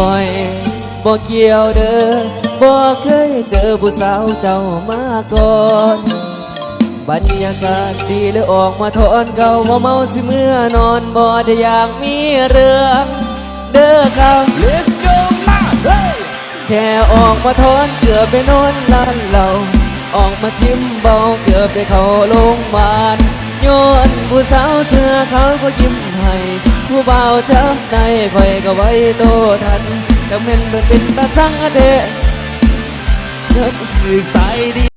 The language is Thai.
บ่เกี่ยวเด้อบ่เคยเจอผู้สาวเจ้ามาก่อนบรรยากาศดีเลยออกมาทอนเก่าว่าเมาสิเมื่อนอนบ่ได้อยากมีเรื่องเด้อครับ Let's go มาเฮ้ยแค่ออกมาทอนเกือบไปนอนร้านเราออกมาทิมเบาเกือบได้เข้าโรงพยาบาลย้อนผู้สาวเธอเขาก็ยิ้มให้ ผู้บ่าวจับได้คอยก็ไว้โตทันก็เม่นเบิ่นเป็นตาสังอะเดะคือสายดี